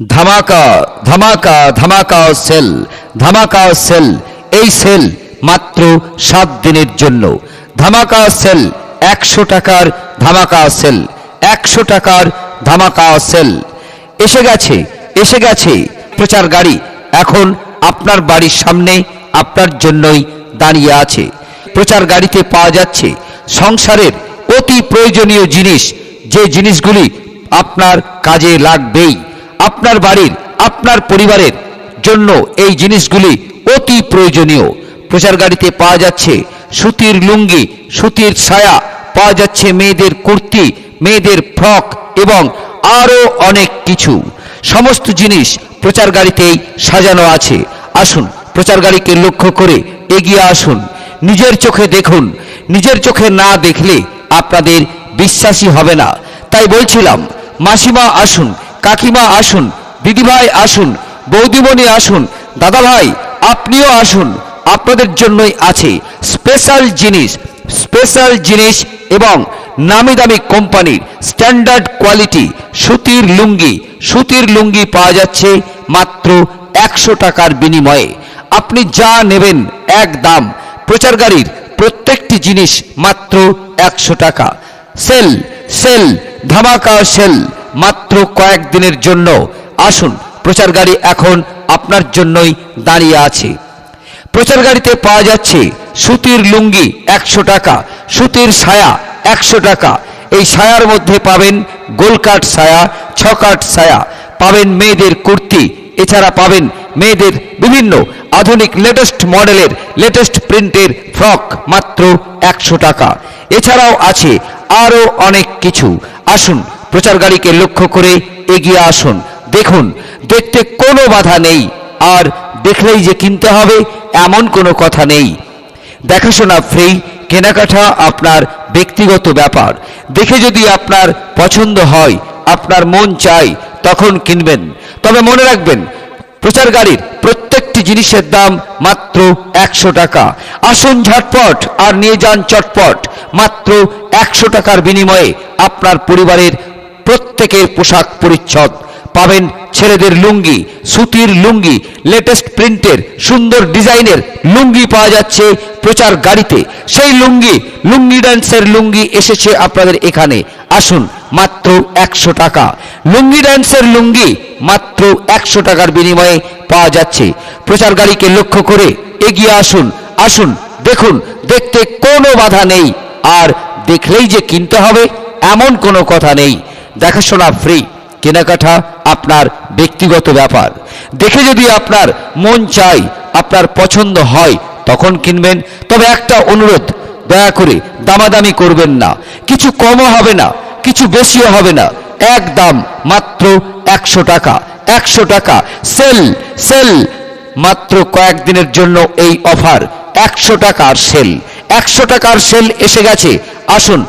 ধামাকা ধামাকা ধামাকা সেল ধামাকা সেল, এই সেল মাত্র সাত দিনের জন্য। ধামাকা সেল একশো টাকার ধামাকা সেল, একশো টাকার ধামাকা সেল। এসে গেছে এসে গেছে, প্রচার গাড়ি। এখন আপনার বাড়ির সামনে আপনার জন্যই দাঁড়িয়ে আছে। প্রচার গাড়িতে পাওয়া যাচ্ছে সংসারের অতি প্রয়োজনীয় জিনিস। যে জিনিসগুলি আপনার কাজে লাগবেই। আপনার বাড়ির, আপনার পরিবারের জন্য এই জিনিসগুলি অতি প্রয়োজনীয়। প্রচার গাড়িতে পাওয়া যাচ্ছে সুতির লুঙ্গি, সুতির ছায়া, পাওয়া যাচ্ছে মেয়েদের কুর্তি, মেয়েদের ফ্রক এবং আরও অনেক কিছু। সমস্ত জিনিস প্রচার গাড়িতেই সাজানো আছে। আসুন, প্রচার গাড়িকে লক্ষ্য করে এগিয়ে আসুন। নিজের চোখে দেখুন। নিজের চোখে না দেখলে আপনাদের বিশ্বাসী হবে না। তাই বলছিলাম, মাসিমা, আসুন। কাকিমা আসুন, দিদিভাই আসুন, বৌদিমণি আসুন, দাদাভাই আপনিও আসুন, আপনাদের জন্যই আছে স্পেশাল জিনিস স্পেশাল জিনিস এবং নামি দামি কোম্পানির স্ট্যান্ডার্ড কোয়ালিটি সুতির লুঙ্গি। সুতির লুঙ্গি পাওয়া যাচ্ছে মাত্র একশো টাকার বিনিময়ে। আপনি যা নেবেন এক দাম প্রচার গাড়ির প্রত্যেকটি জিনিস মাত্র একশো টাকা। সেল সেল, ধামাকা সেল। মাত্র কয়েকদিনের জন্য। আসুন, প্রচার গাড়ি এখন আপনার জন্যই দাঁড়িয়ে আছে। প্রচার গাড়িতে পাওয়া যাচ্ছে সুতির লুঙ্গি একশো টাকা, সুতির ছায়া একশো টাকা। এই ছায়ার মধ্যে পাবেন গোলকাট ছায়া, ছকাট ছায়া, পাবেন মেয়েদের কুর্তি, এছাড়া পাবেন মেয়েদের বিভিন্ন আধুনিক লেটেস্ট মডেলের, লেটেস্ট প্রিন্টের ফ্রক মাত্র একশো টাকা। এছাড়াও আছে আরও অনেক কিছু। আসুন প্রচার গাড়িকে লক্ষ্য করে এগিয়ে আসুন। দেখুন, দেখতে কোনো বাধা নেই। আর দেখলেই যে কিনতে হবে, এমন কোনো কথা নেই। দেখাশোনা ফ্রি, কেনাকাটা আপনার ব্যক্তিগত ব্যাপার। দেখে যদি আপনার পছন্দ হয়, আপনার মন চাই, তখন কিনবেন। তবে মনে রাখবেন প্রচার গাড়ির প্রত্যেকটি জিনিসের দাম মাত্র একশো টাকা। আসুন ঝটপট আর নিয়ে যান চটপট। মাত্র একশো টাকার বিনিময়ে আপনার পরিবারের প্রত্যেকের পোশাক পরিচ্ছদ। পাবেন ছেলেদের লুঙ্গি, সুতির লুঙ্গি লেটেস্ট প্রিন্টের সুন্দর ডিজাইনের লুঙ্গি পাওয়া যাচ্ছে প্রচার গাড়িতে। সেই লুঙ্গি লুঙ্গি ড্যান্সের লুঙ্গি এসেছে আপনাদের এখানে। আসুন, মাত্র একশো টাকা। লুঙ্গি ড্যান্সের লুঙ্গি মাত্র একশো টাকার বিনিময়ে পাওয়া যাচ্ছে। প্রচার গাড়িকে লক্ষ্য করে এগিয়ে আসুন আসুন, দেখুন, দেখতে কোনো বাধা নেই। আর দেখলেই যে কিনতে হবে, এমন কোনো কথা নেই। দেখাশোনা ফ্রি কেনাকাটা আপনার ব্যক্তিগত ব্যাপার। দেখে যদি আপনার মন চাই আপনার পছন্দ হয়, তখন কিনবেন। তবে একটা অনুরোধ, দয়া করে দামাদামি করবেন না। কিছু কমও হবে না, কিছু বেশিও হবে না। এক দাম মাত্র একশো টাকা একশো টাকা। সেল সেল, মাত্র কয়েকদিনের জন্য এই অফার। একশো টাকার সেল, একশো টাকার সেল এসে গেছে। আসুন